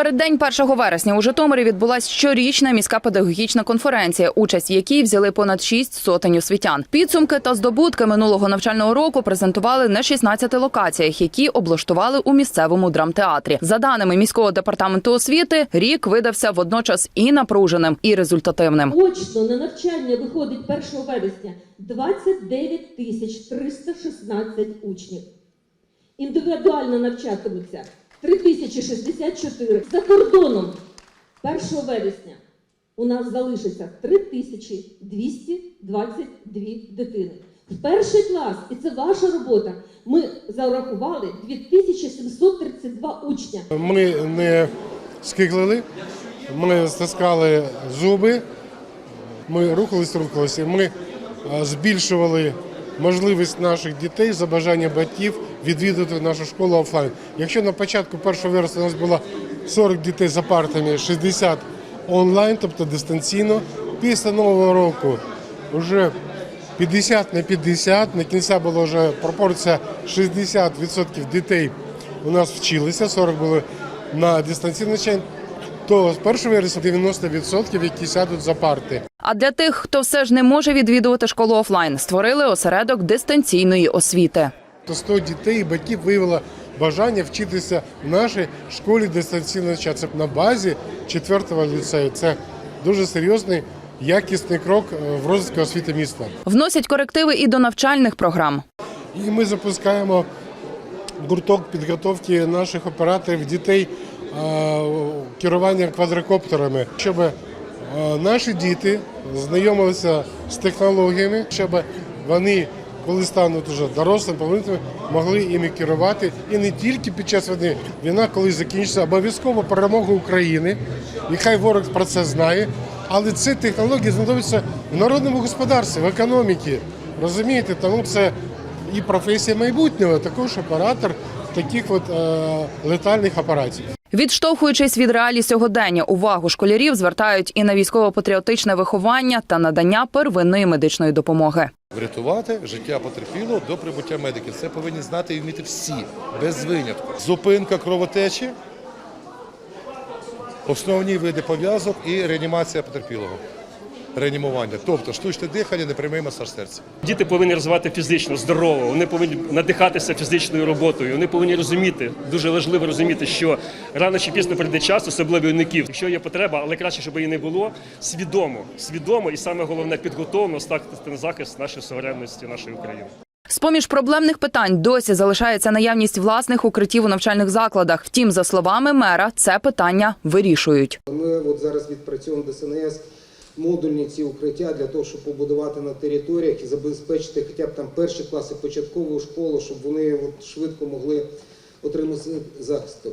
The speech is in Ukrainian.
переддень 1 вересня у Житомирі відбулась щорічна міська педагогічна конференція, участь якій взяли понад шість сотень освітян. Підсумки та здобутки минулого навчального року презентували на 16 локаціях, які облаштували у місцевому драмтеатрі. За даними міського департаменту освіти, рік видався водночас і напруженим, і результативним. Очно на навчання виходить 1 вересня 29 тисяч 316 учнів. Індивідуально навчатимуться 3064. За кордоном 1 вересня у нас залишиться 3222 дитини. В перший клас, і це ваша робота, ми зарахували 2732 учня. Ми не скиглили, ми стискали зуби, ми рухались, рухалися. Ми збільшували можливість наших дітей за бажання батьків відвідати нашу школу офлайн. Якщо на початку 1 вересня у нас було 40 дітей за партами, 60 онлайн, тобто дистанційно, після нового року вже 50 на 50, на кінця була вже пропорція 60% дітей у нас вчилися, 40 були на дистанційне навчання, то з 1 вересня 90% які сядуть за парти. А для тих, хто все ж не може відвідувати школу офлайн, створили осередок дистанційної освіти. То 100 дітей і батьків виявило бажання вчитися в нашій школі дистанційно навчатися на базі 4-го ліцею. Це дуже серйозний, якісний крок е, в розвитку освіти міста. Вносять корективи і до навчальних програм. І ми запускаємо гурток підготовки наших операторів дітей керування квадрокоптерами, щоб е, наші діти знайомилися з технологіями, щоб вони, коли стануть вже дорослими, повнолітніми, могли іми керувати і не тільки під час війни. Війна, коли закінчиться, обов'язково перемога України, і хай ворог про це знає. Але ці технології знадобляться в народному господарстві, в економіці. Розумієте, тому це і професія майбутнього, також оператор таких от е, летальних апаратів. Відштовхуючись від реалій сьогодення, увагу школярів звертають і на військово-патріотичне виховання та надання первинної медичної допомоги. Врятувати життя потерпілого до прибуття медиків. Це повинні знати і вміти всі, без винятку. Зупинка кровотечі, основні види пов'язок і реанімація потерпілого. Реанімування, тобто штучне дихання, непрямий масаж серця. Діти повинні розвивати фізично здорово, вони повинні надихатися фізичною роботою. Вони повинні розуміти, дуже важливо розуміти, що рано чи пізно прийде час, особливо юнаків. Якщо є потреба, але краще, щоб її не було, свідомо, свідомо і саме головне підготовлено стати на захист нашої суверенності, нашої України. З-поміж проблемних питань досі залишається наявність власних укриттів у навчальних закладах. Втім, за словами мера, це питання вирішують. Ми от зараз відпрацьовуємо ДСНС модульні ці укриття для того, щоб побудувати на територіях і забезпечити хоча б там перші класи початкової школи, щоб вони швидко могли отримати захист.